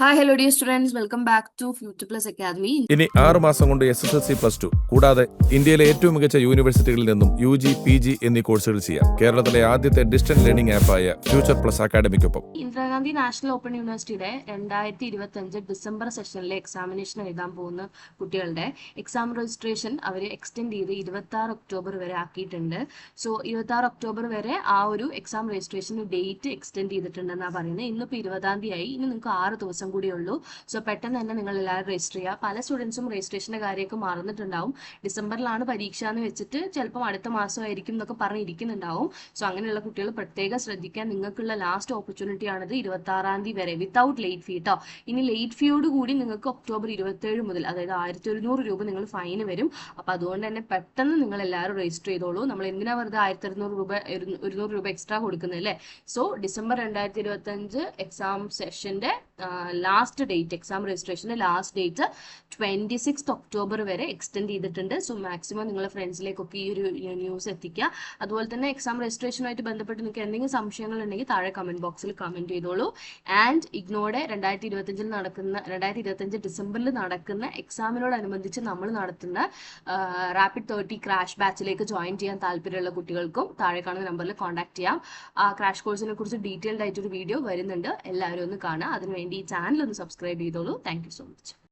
Hi hello dear students welcome back to future plus academy ഇനി ആറ് മാസം കൊണ്ട് S S L C plus two കൂടാതെ ഇന്ത്യയിലെ ഏറ്റവും മികച്ച യൂണിവേഴ്സിറ്റികളിൽ നിന്നും യു ജി പി ജി എന്നീ കോഴ്സുകൾ ചെയ്യാം. കേരളത്തിലെ ആദ്യത്തെ ഡിസ്റ്റന്റ് ലേണിംഗ് ആപ്പായ ഫ്യൂച്ചർ പ്ലസ് അക്കാഡമിക്കൊപ്പം ഇന്ദിരാഗാന്ധി നാഷണൽ ഓപ്പൺ യൂണിവേഴ്സിറ്റിയുടെ രണ്ടായിരത്തി ഇരുപത്തി അഞ്ച് ഡിസംബർ സെഷനിലെ എക്സാമിനേഷൻ എഴുതാൻ പോകുന്ന കുട്ടികളുടെ എക്സാം രജിസ്ട്രേഷൻ അവർ എക്സ്റ്റെൻഡ് ചെയ്ത് ഇരുപത്തി ആറ് ഒക്ടോബർ വരെ ആക്കിയിട്ടുണ്ട്. സോ ഇരുപത്തി ആറ് ഒക്ടോബർ വരെ ആ ഒരു എക്സാം രജിസ്ട്രേഷൻ ഡേറ്റ് എക്സ്റ്റെൻഡ് ചെയ്തിട്ടുണ്ടെന്നാണ് പറയുന്നത്. ഇന്നിപ്പോൾ ഇരുപതാം തീയതി ആയി. ഇനി നിങ്ങൾക്ക് ആറ് ദിവസം കൂടിയേ ഉള്ളൂ. സോ പെട്ടെന്ന് തന്നെ നിങ്ങൾ എല്ലാവരും രജിസ്റ്റർ ചെയ്യുക. പല സ്റ്റുഡൻസും രജിസ്ട്രേഷന്റെ കാര്യമൊക്കെ മറന്നിട്ടുണ്ടാവും. ഡിസംബറിലാണ് പരീക്ഷ എന്ന് വെച്ചിട്ട് ചിലപ്പം അടുത്ത മാസമായിരിക്കും എന്നൊക്കെ പറഞ്ഞിരിക്കുന്നുണ്ടാവും സോ അങ്ങനെയുള്ള കുട്ടികൾ പ്രത്യേകം ശ്രദ്ധിക്കാൻ നിങ്ങൾക്കുള്ള ലാസ്റ്റ് ഓപ്പർച്യൂണിറ്റി ആണിത് ഇരുപത്തി ആറാം തീയതി വരെ വിത്തൗട്ട് ലേറ്റ് ഫീ കേട്ടോ ഇനി ലേറ്റ് ഫീയോട് കൂടി നിങ്ങൾക്ക് ഒക്ടോബർ ഇരുപത്തേഴ് മുതൽ അതായത് ആയിരത്തി ഒരുന്നൂറ് രൂപ നിങ്ങൾ ഫൈൻ വരും. അപ്പോൾ അതുകൊണ്ട് തന്നെ പെട്ടെന്ന് നിങ്ങൾ എല്ലാവരും രജിസ്റ്റർ ചെയ്തോളൂ. നമ്മൾ എന്തിനാ വെറുതെ ആയിരത്തി അറുന്നൂറ് രൂപ ഒരു- ഒരുന്നൂറ് രൂപ എക്സ്ട്രാ കൊടുക്കുന്നത് അല്ലേ? സോ ഡിസംബർ രണ്ടായിരത്തി ഇരുപത്തി അഞ്ച് എക്സാം സെഷന്റെ last date exam രജിസ്ട്രേഷന്റെ last date twenty six October വരെ എക്സ്റ്റെൻഡ് ചെയ്തിട്ടുണ്ട്. സോ മാക്സിമം നിങ്ങളുടെ ഫ്രണ്ട്സിലേക്കൊക്കെ ഈ ഒരു ന്യൂസ് എത്തിക്കുക. അതുപോലെ തന്നെ എക്സാം രജിസ്ട്രേഷനുമായിട്ട് ബന്ധപ്പെട്ട് നിങ്ങൾക്ക് എന്തെങ്കിലും സംശയങ്ങൾ ഉണ്ടെങ്കിൽ താഴെ കമന്റ് ബോക്സിൽ കമന്റ് ചെയ്തോളൂ. ആൻഡ് ഇഗ്നോടെ രണ്ടായിരത്തി ഇരുപത്തഞ്ചിൽ നടക്കുന്ന രണ്ടായിരത്തി ഇരുപത്തഞ്ച് ഡിസംബറിൽ നടക്കുന്ന എക്സാമിനോടനുബന്ധിച്ച് നമ്മൾ നടത്തുന്ന റാപ്പിഡ് തേർട്ടി ക്രാഷ് ബാച്ചിലേക്ക് ജോയിൻ ചെയ്യാൻ താല്പര്യമുള്ള കുട്ടികൾക്കും താഴെ കാണുന്ന നമ്പറിൽ കോൺടാക്ട് ചെയ്യാം. ആ ക്രാഷ് കോഴ്സിനെ കുറിച്ച് ഡീറ്റെയിൽഡ് ആയിട്ടൊരു വീഡിയോ വരുന്നുണ്ട്. എല്ലാവരും ഒന്ന് കാണുക. അതിനുവേണ്ടി ഈ ചാനൽ ഒന്ന് സബ്സ്ക്രൈബ് ചെയ്തോളൂ. Thank so much